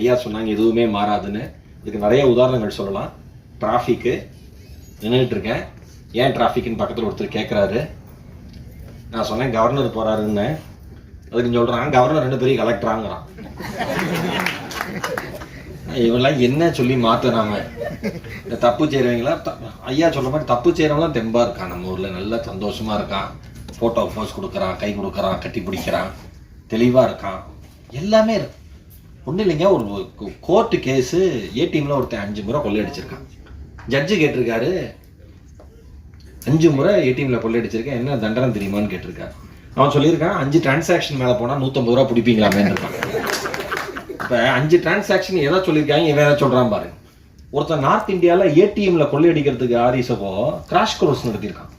ஐயா சொன்னாங்க எதுவுமே மாறாதுன்னு. இதுக்கு நிறைய உதாரணங்கள் சொல்லலாம். டிராஃபிக்கு நின்றுட்டு இருக்கேன் ஏன் டிராஃபிக்னு பக்கத்தில் ஒருத்தர் கேட்குறாரு நான் சொன்னேன் கவர்னர் போகிறாருன்னு அதுக்கு சொல்கிறாங்க கவர்னர் ரெண்டு பேரும் கலெக்டராங்கிறான். இவெல்லாம் என்ன சொல்லி மாத்துறாம இந்த தப்பு செய்கிறவங்களா ஐயா சொல்கிற மாதிரி தப்பு செய்கிறவங்களாம் தெம்பாக இருக்கான். நம்ம ஊரில் நல்ல சந்தோஷமா இருக்கான். ஃபோட்டோ போஸ் கொடுக்குறான் கை கொடுக்குறான் கட்டி பிடிக்கிறான். தெளிவாக இருக்கான். எல்லாமே இருக்கு. ஒன்றும் இல்லைங்க ஒரு கோர்ட்டு கேஸு ஏடிஎம்ல ஒருத்தன் அஞ்சு முறை கொள்ளையடிச்சிருக்கான். ஜட்ஜு கேட்டிருக்காரு அஞ்சு முறை ஏடிஎம்ல கொள்ளையடிச்சிருக்கேன் என்ன தண்டனை தெரியுமான்னு கேட்டிருக்காரு. அவன் சொல்லியிருக்கான் அஞ்சு டிரான்சாக்ஷன் மேலே போனால் நூற்றம்பது ரூபா பிடிப்பீங்களாமேன்னு இருக்கான் இப்போ அஞ்சு டிரான்சாக்ஷன் எதை சொல்லியிருக்காங்க இவன் எதை சொல்றான் பாரு. ஒருத்தன் நார்த் இந்தியாவில் ஏடிஎம்ல கொள்ளையடிக்கிறதுக்கு ஆரிசப்போ கிராஷ் கோர்ஸ் நடத்தியிருக்கான்.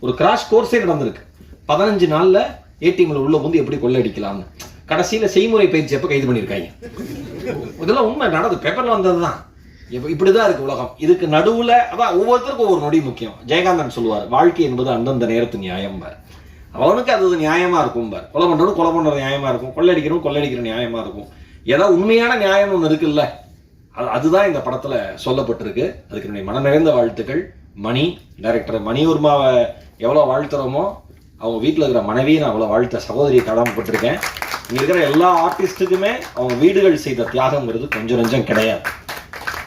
ஒரு கிராஷ் கோர்ஸே நடந்திருக்கு. பதினஞ்சு நாளில் ஏடிஎம்ல உள்ள வந்து எப்படி கொள்ளையடிக்கலாம்னு. கடைசியில் செய்முறை பயிற்சி எப்போ கைது பண்ணியிருக்காங்க இதெல்லாம் உண்மை நடந்து தான் இப்போ இப்படி தான் இருக்குது உலகம். இதுக்கு நடுவில் அதான் ஒவ்வொருத்தருக்கும் ஒவ்வொரு நொடி முக்கியம். ஜெயகாந்தன் சொல்லுவார் வாழ்க்கை என்பது அந்தந்த நேரத்து நியாயம் பார். அவனுக்கு அது நியாயமாக இருக்கும் பார். கொலை பண்றவனும் கொலை பண்றது நியாயமாக இருக்கும். கொள்ளடிக்கிறவன் கொள்ளடிக்கிற நியாயமாக இருக்கும். ஏதோ உண்மையான நியாயம் ஒன்று இருக்குல்ல? அது அதுதான் இந்த படத்தில் சொல்லப்பட்டிருக்கு. அதுக்கு என்னுடைய மன நிறைந்த வாழ்த்துக்கள். மணி டைரக்டர் மணிவர்மாவை எவ்வளோ வாழ்த்துறோமோ அவங்க வீட்டில் இருக்கிற மனைவியை நான் அவ்வளோ வாழ்த்த சகோதரியை கடமைப்பட்டிருக்கேன் இங்கே இருக்கிற எல்லா ஆர்டிஸ்ட்டுக்குமே அவங்க வீடுகள் செய்த தியாகங்கிறது கொஞ்சம் நெஞ்சம் கிடையாது.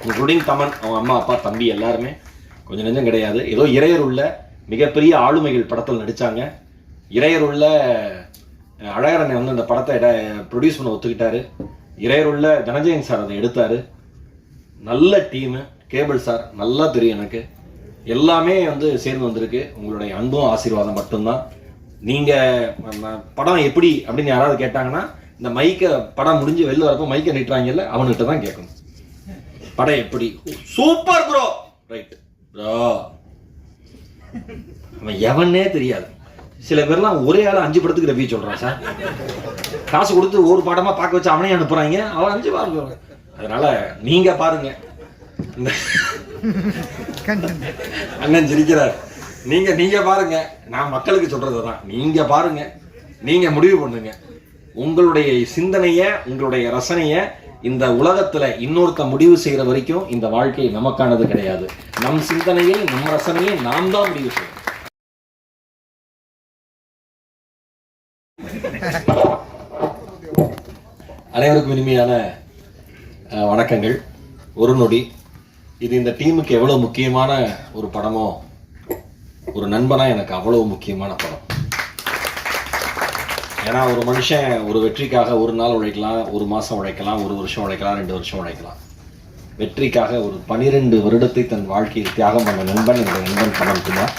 இன்க்ளூடிங் தமன் அவங்க அம்மா அப்பா தம்பி எல்லாருமே கொஞ்சம் நெஞ்சம் கிடையாது. ஏதோ இறையர் உள்ள மிகப்பெரிய ஆளுமைகள் படத்தில் நடித்தாங்க இறையர் உள்ள அழகரனை வந்து அந்த படத்தை ப்ரொடியூஸ் பண்ண ஒத்துக்கிட்டாரு. இறையர் உள்ள தனஜயன் சார் அதை எடுத்தாரு. நல்ல டீமு கேபிள் சார் நல்லா தெரியும் எனக்கு. எல்லாமே வந்து சேர்ந்து வந்திருக்கு. உங்களுடைய அன்பும் ஆசீர்வாதம் மட்டும்தான். நீங்க ம- படம் எப்படி அப்படின்னு யாராவது கேட்டாங்கன்னா இந்த மைக்கை படம் முடிஞ்சு வெளில வரப்போ மைக்கை நிட்டுறாங்கல்ல அவன்கிட்ட தான் கேட்கணும். படம் எப்படி? சூப்பர் ப்ரோ ரைட் ப்ரோ அவன் எவனே தெரியாது. சில பேர்லாம் ஒரே ஆள் அஞ்சு படத்துக்கு ரவி சொல்றான் சார். காசு கொடுத்து ஒரு படமா பார்க்க வச்சு அவனே அனுப்புறாங்க. அவன் அஞ்சு பாருங்க அதனால நீங்க பாருங்க. அண்ணன் சிரிக்கிறார். நீங்க நீங்க பாருங்க. நான் மக்களுக்கு சொல்றது தான் நீங்க பாருங்க. நீங்க முடிவு பண்ணுங்க. உங்களுடைய சிந்தனைய உங்களுடைய ரசனைய இந்த உலகத்துல இன்னொருத்த முடிவு செய்யற வரைக்கும் இந்த வாழ்க்கை நமக்கானது கிடையாது. நம் சிந்தனையை நம் ரசனையை நாம் தான் முடிவு செய்யணும். அனைவருக்கும் இனிமையான வணக்கங்கள். ஒரு நொடி. இது இந்த டீமுக்கு எவ்வளவு முக்கியமான ஒரு படமோ ஒரு நண்பனா எனக்கு அவ்வளவு முக்கியமான படம். ஏன்னா ஒரு மனுஷன் ஒரு வெற்றிக்காக ஒரு நாள் உழைக்கலாம் ஒரு மாசம் உழைக்கலாம் ஒரு வருஷம் உழைக்கலாம் ரெண்டு வருஷம் உழைக்கலாம். வெற்றிக்காக ஒரு பனிரெண்டு வருடத்தை தன் வாழ்க்கையில் தியாகம் பண்ண நண்பன் இந்த நண்பன் கமல்குமார்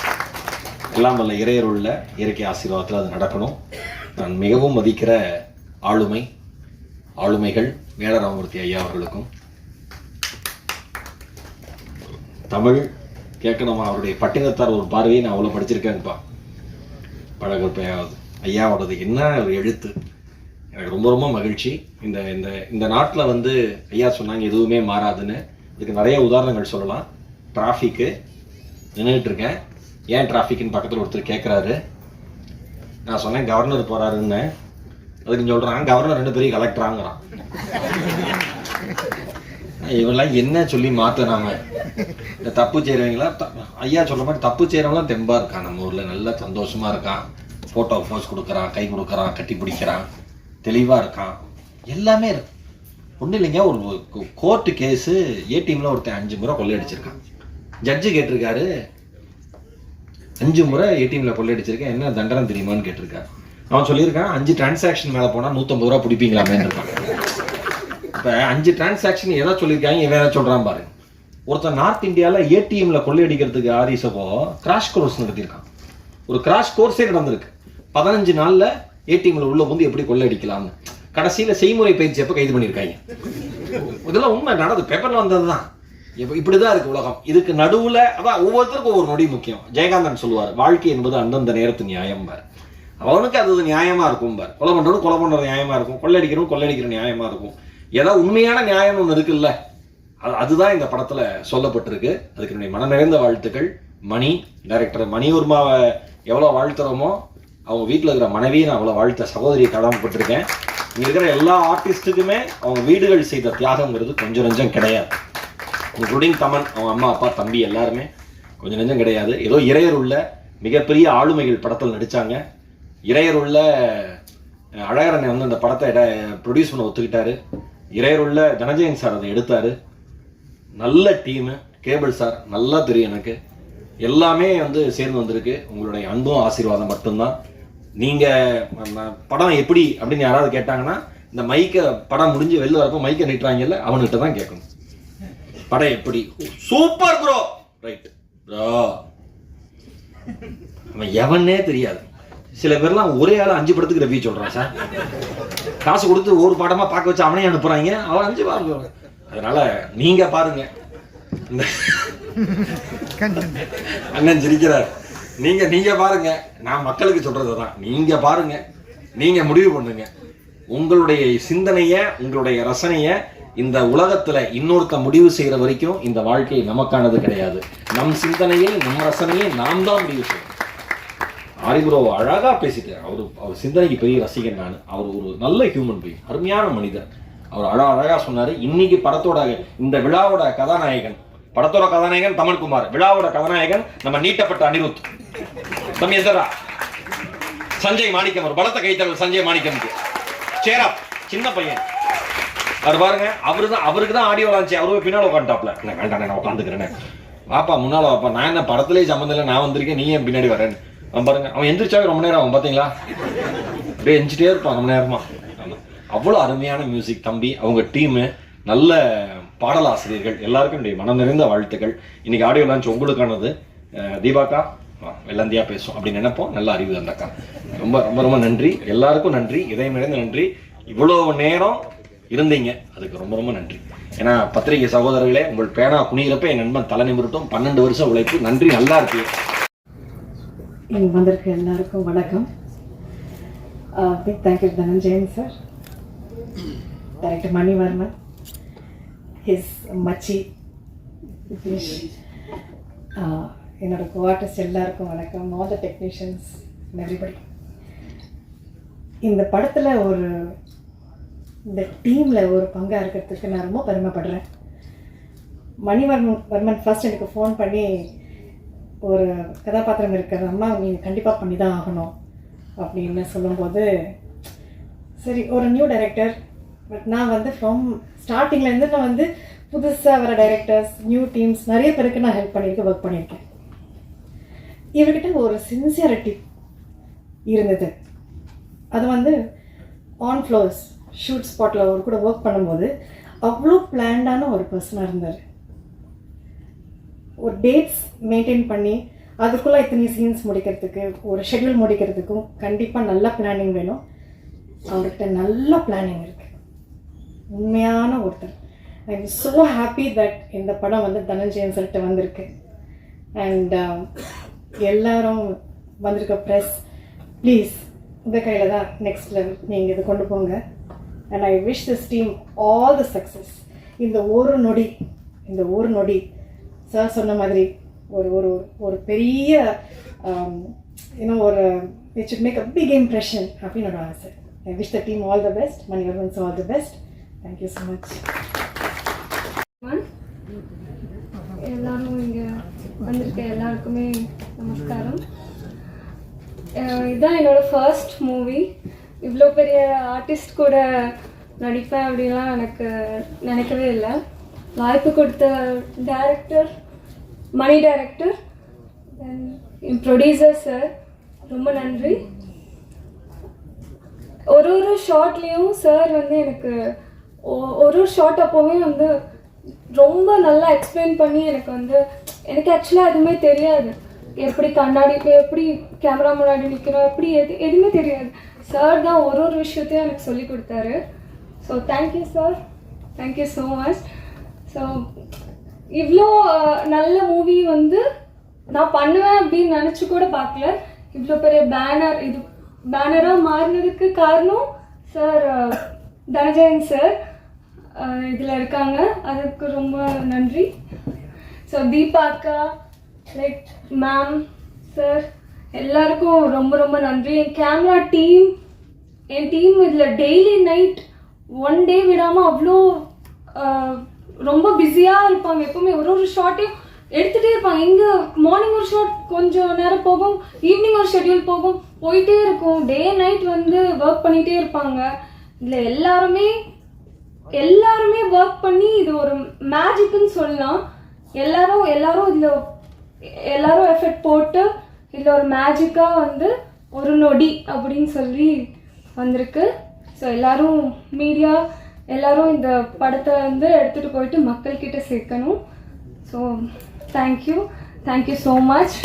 எல்லாம் வல்ல இறையருள்ள இயற்கை ஆசீர்வாதத்தில் அது நடக்கணும். நான் மிகவும் மதிக்கிற ஆளுமை ஆளுமைகள் வேடராமூர்த்தி ஐயா அவர்களுக்கும். தமிழ் கேட்கணுமா? அவருடைய பட்டினத்தார் ஒரு பார்வையை நான் அவ்வளோ படிச்சிருக்கேன்ப்பா பழகற்பையாவது ஐயாவோடது என்ன ஒரு எழுத்து? எனக்கு ரொம்ப ரொம்ப மகிழ்ச்சி. இந்த இந்த இந்த நாட்டில் வந்து ஐயா சொன்னாங்க எதுவுமே மாறாதுன்னு. இதுக்கு நிறைய உதாரணங்கள் சொல்லலாம். டிராஃபிக்கு நின்றுட்டு இருக்கேன் ஏன் டிராஃபிக்னு பக்கத்தில் ஒருத்தர் கேட்குறாரு நான் சொன்னேன் கவர்னர் போகிறாருன்னு அதுக்கு சொல்கிறான் கவர்னர் ரெண்டு பெரிய கலெக்டராங்கிறான். இவெல்லாம் என்ன சொல்லி மாத்துறாங்க? இந்த தப்பு செய்றவங்களா ஐயா சொல்ற மாதிரி தப்பு செய்யறவங்களாம் தெம்பா இருக்கான். நம்ம ஊர்ல நல்லா சந்தோஷமா இருக்கான். போட்டோ போஸ் கொடுக்குறான் கை கொடுக்குறான் கட்டி பிடிக்கிறான். தெளிவா இருக்கான். எல்லாமே இருக்கு. ஒன்றும் இல்லைங்க ஒரு கோர்ட்டு கேஸு ஏடிஎம்ல ஒருத்தன் அஞ்சு முறை கொள்ளையடிச்சிருக்கான். ஜட்ஜு கேட்டிருக்காரு. அஞ்சு முறை ஏடிஎம்ல கொள்ளையடிச்சிருக்கேன். என்ன தண்டனை தெரியுமான்னு கேட்டிருக்காரு. அவன் சொல்லியிருக்கான் அஞ்சு டிரான்சாக்ஷன் மேலே போனால் நூற்றம்பது ரூபா பிடிப்பீங்களாமேன்னு இருக்கான். இப்ப அஞ்சு டிரான்சாக்ஷன் எதை சொல்லியிருக்காங்க இவன் எதை சொல்றான் பாருங்க ஒருத்தன் நார்த் இந்தியால ஏடிஎம்ல கொள்ளையடிக்கிறதுக்கு ஆதிசபோ கிராஷ் கோர்ஸ் நடத்தியிருக்கான். ஒரு கிராஷ் கோர்ஸே நடந்திருக்கு பதினஞ்சு நாள்ல ஏடிஎம்ல உள்ள வந்து எப்படி கொள்ளையடிக்கலாம்னு. கடைசியில செய்முறை பயிற்சி எப்போ கைது பண்ணியிருக்காங்க? இதெல்லாம் உண்மை நடந்து தான் வந்ததுதான். இப்படி இப்படிதான் இருக்கு உலகம். இதுக்கு நடுவுல அதான் ஒவ்வொருத்தருக்கும் ஒவ்வொரு நொடி முக்கியம். ஜெயகாந்தன் சொல்லுவார் வாழ்க்கை என்பது அந்தந்த நேரத்து நியாயம் பார். அவனுக்கு அது நியாயமா இருக்கும் பார். கொலை பண்றவனும் கொலை பண்ணுறது நியாயமா இருக்கும். கொள்ளையடிக்கிறவனும் கொள்ளையடிக்கிற நியாயமா இருக்கும். ஏதோ உண்மையான நியாயம் ஒன்று இருக்குல்ல? அது அதுதான் இந்த படத்துல சொல்லப்பட்டிருக்கு. அதுக்கு என்னுடைய மன நிறைந்த வாழ்த்துக்கள். மணி டைரக்டர் மணியூர்மாவை எவ்வளோ வாழ்த்துறோமோ அவங்க வீட்டில் இருக்கிற மனைவியை நான் அவ்வளோ வாழ்த்த சகோதரியை கடமைப்பட்டிருக்கேன் இங்கே இருக்கிற எல்லா ஆர்டிஸ்ட்டுக்குமே அவங்க வீடுகள் செய்த தியாகங்கிறது கொஞ்சம் நெஞ்சம் கிடையாது. இன்க்ளூடிங் தமன் அவங்க அம்மா அப்பா தம்பி எல்லாருமே கொஞ்சம் நெஞ்சம் கிடையாது. ஏதோ இறையர் உள்ள மிகப்பெரிய ஆளுமைகள் படத்தில் நடித்தாங்க இறையர் உள்ள அழகரனை வந்து அந்த படத்தை ப்ரொடியூஸ் பண்ண ஒத்துக்கிட்டாரு. இறையருள்ள தனஜயன் சார் அதை எடுத்தார். நல்ல டீமு கேபிள் சார் நல்லா தெரியும் எனக்கு. எல்லாமே வந்து சேர்ந்து வந்திருக்கு. உங்களுடைய அன்பும் ஆசீர்வாதம் மட்டும்தான். நீங்கள் படம் எப்படி அப்படின்னு யாராவது கேட்டாங்கன்னா இந்த மைக்கை படம் முடிஞ்சு வெளில வரப்போ மைக்கை நிட்டுறாங்கல்ல அவன்கிட்ட தான் கேட்கணும். படம் எப்படி? சூப்பர் ப்ரோ ரைட் ப்ரோ அவன் எவனே தெரியாது. சில பேர்லாம் ஒரே ஆள் அஞ்சு படத்துக்கு ரிவ்யூ சொல்கிறான் சார். காசு கொடுத்து ஒரு படமாக பார்க்க வச்சு அவனே அனுப்புகிறாங்க அவன் அஞ்சு பாருங்க. அதனால நீங்கள் பாருங்க. இந்த அண்ணன் சிரிக்கிறார். நீங்கள் நீங்கள் பாருங்க. நான் மக்களுக்கு சொல்கிறது தான் நீங்கள் பாருங்க. நீங்கள் முடிவு பண்ணுங்க. உங்களுடைய சிந்தனையை உங்களுடைய ரசனையை இந்த உலகத்துல இன்னொருத்த முடிவு செய்யற வரைக்கும் இந்த வாழ்க்கை நமக்கானது கிடையாது. நம் சிந்தனையை நம் ரசனையை நாம் தான் முடிவு செய்யணும். ஆரிபுரோ அழகா பேசிட்டு அவர் அவர் சிந்தனைக்கு பெரிய ரசிகன் நான். அவர் ஒரு நல்ல ஹியூமன் பீங் அருமையான மனிதர். அவர் அழகா அழகா சொன்னாரு இன்னைக்கு படத்தோட இந்த விழாவோட கதாநாயகன் படத்தோட கதாநாயகன் தமிழ்குமார் விழாவோட கதாநாயகன் நம்ம நீட்டப்பட்ட அனிருத். தம்பி சஞ்சய் மாணிக்கம் ஒரு பலத்த கைத்தல் சஞ்சய் மாணிக்கம் சேரா சின்ன பையன். அவர் பாருங்க அவரு தான் அவருக்கு தான் ஆடியோ லான்ச்சு அவரு பின்னால் உட்காந்துட்டாப்ல. நான் வேண்டாம் நான் உட்காந்துக்கிறேன். வாப்பா முன்னால வாப்பா. நான் என்ன படத்துலேயே சம்மந்தம் இல்லை நான் வந்திருக்கேன். நீ ஏன் பின்னாடி வரேன் அவன் பாருங்க அவன் எந்திரிச்சாவே ரொம்ப நேரம் அவன் பார்த்தீங்களா அப்படியே எஞ்சிட்டே இருப்பான் ரொம்ப நேரமா. அவ்வளோ அருமையான மியூசிக் தம்பி. அவங்க டீமு நல்ல பாடலாசிரியர்கள். எல்லாருக்கும் என்னுடைய மனம் நிறைந்த வாழ்த்துக்கள். இன்னைக்கு ஆடியோ லான்ச் உங்களுக்கானது. தீபாக்கா வெள்ளந்தியா பேசும் அப்படின்னு நினைப்போம். நல்ல அறிவு தந்தக்கா ரொம்ப ரொம்ப ரொம்ப நன்றி. எல்லாருக்கும் நன்றி. இதயம் நிறைந்த நன்றி. இவ்வளோ நேரம் இருந்தீங்க. அதுக்கு ரொம்ப ரொம்ப நன்றி. ஏன்னா பத்திரிகை சகோதரர்களே உங்கள் பேனா குனிகிறப்ப என் நண்பன் தலை நிமிரட்டும். பன்னெண்டு வருஷம் உழைப்பு. நன்றி. நல்லா இருக்கு இங்கே வந்திருக்க எல்லாருக்கும் வணக்கம். Big thank you Dhananjayan sir director Manivarman his மச்சி என்னோட கோ எல்லாருக்கும் வணக்கம். ஆல் த டெக்னீஷியன்ஸ் எவ்ரிபடி இந்த படத்தில் ஒரு இந்த டீமில் ஒரு பங்காக இருக்கிறதுக்கு நான் ரொம்ப பெருமைப்படுறேன். மணிவர்மன் வர்மன் ஃபர்ஸ்ட் எனக்கு ஃபோன் பண்ணி ஒரு கதாபாத்திரம் இருக்கிற அம்மா நீ கண்டிப்பாக பண்ணி தான் ஆகணும் அப்படின்னு சொல்லும்போது சரி ஒரு நியூ டைரக்டர் பட் நான் வந்து ஃப்ரம் ஸ்டார்டிங்லேருந்து நான் வந்து புதுசாக வர டைரக்டர்ஸ் நியூ டீம்ஸ் நிறைய பேருக்கு நான் ஹெல்ப் பண்ணியிருக்கேன் ஒர்க் பண்ணியிருக்கேன். இவர்கிட்ட ஒரு சின்சியரிட்டி இருந்தது. அது வந்து ஆன் ஃப்ளோர்ஸ் ஷூட் ஸ்பாட்டில் அவர் கூட ஒர்க் பண்ணும்போது அவ்வளோ பிளான்டான ஒரு பர்சனாக இருந்தார். ஒரு டேட்ஸ் மெயின்டைன் பண்ணி அதுக்குள்ளே இத்தனை சீன்ஸ் முடிக்கிறதுக்கு ஒரு ஷெட்யூல் முடிக்கிறதுக்கும் கண்டிப்பாக நல்ல பிளானிங் வேணும். அவர்கிட்ட நல்ல பிளானிங் இருக்குது உண்மையான ஒருத்தர். I am so happy that இந்த படம் வந்து தனஞ்சயன் சார்கிட்ட வந்திருக்கு. அண்ட் um, எல்லாரும் வந்திருக்க ப்ரெஸ் ப்ளீஸ் இந்த கையில் தான் நெக்ஸ்ட் லெவல் நீங்கள் இதை கொண்டு போங்க. And I wish this team all the success இந்த ஒரு நொடி இந்த ஒரு நொடி சார் சொன்ன மாதிரி ஒரு ஒரு ஒரு பெரிய இன்னும் ஒரு it should make a big impression அப்படின்னு ஒரு ஆசை. I wish the team all the best Manivarman's all the best thank you so much எல்லாரும் இங்கே வந்திருக்க எல்லாருக்குமே நமஸ்காரம். இதுதான் என்னோட ஃபர்ஸ்ட் மூவி இவ்வளோ பெரிய ஆர்டிஸ்ட் கூட நடிப்பேன் அப்படின்லாம் எனக்கு நினைக்கவே இல்லை. வாய்ப்பு கொடுத்த டேரக்டர் மணி டேரக்டர் என் ப்ரொடியூசர் சார் ரொம்ப நன்றி. ஒரு ஒரு ஷார்ட்லேயும் சார் வந்து எனக்கு ஒ- ஒரு ஒரு ஷார்ட் அப்போவே வந்து ரொம்ப நல்லா எக்ஸ்பிளைன் பண்ணி எனக்கு வந்து எனக்கு ஆக்சுவலாக எதுவுமே தெரியாது. எப்படி கண்ணாடி எப்படி கேமரா முன்னாடி நிற்கிறோம் எப்படி எது எதுவுமே தெரியாது. சார் தான் ஒரு ஒரு விஷயத்தையும் எனக்கு சொல்லி கொடுத்தாரு. So thank you sir thank you so much so இவ்வளோ நல்ல மூவி வந்து நான் பண்ணுவேன் அப்படின்னு நினச்சி கூட பார்க்கல. இவ்வளோ பெரிய பேனர் இது பேனராக மாறினதுக்கு காரணம் சார் தனஜயன் சார் இதில் இருக்காங்க. அதுக்கு ரொம்ப நன்றி. ஸோ தீபா அக்கா லைக் மேம் சார் எல்லாருக்கும் ரொம்ப ரொம்ப நன்றி. என் கேமரா டீம் என் டீம் இதில் டெய்லி நைட் ஒன் டே விடாமல் அவ்வளோ ரொம்ப பிஸியாக இருப்பாங்க. எப்பவுமே ஒரு ஒரு ஷாட்டையும் எடுத்துகிட்டே இருப்பாங்க. இங்கே மார்னிங் ஒரு ஷாட் கொஞ்சம் நேரம் போகும் ஈவினிங் ஒரு ஷெட்யூல் போகும் போயிட்டே இருக்கும். டே நைட் வந்து ஒர்க் பண்ணிகிட்டே இருப்பாங்க. இதில் எல்லாருமே எல்லாருமே ஒர்க் பண்ணி இது ஒரு மேஜிக்குன்னு சொல்லலாம். எல்லாரும் எல்லாரும் இதில் எல்லாரும் எஃபெக்ட் போட்டு இதில் ஒரு மேஜிக்காக வந்து ஒரு நொடி அப்படின்னு சொல்லி வந்திருக்கு. ஸோ எல்லாரும் மீடியா எல்லாரும் இந்த படத்தை வந்து எடுத்துகிட்டு போயிட்டு மக்கள்கிட்ட சேர்க்கணும். So thank you thank you so much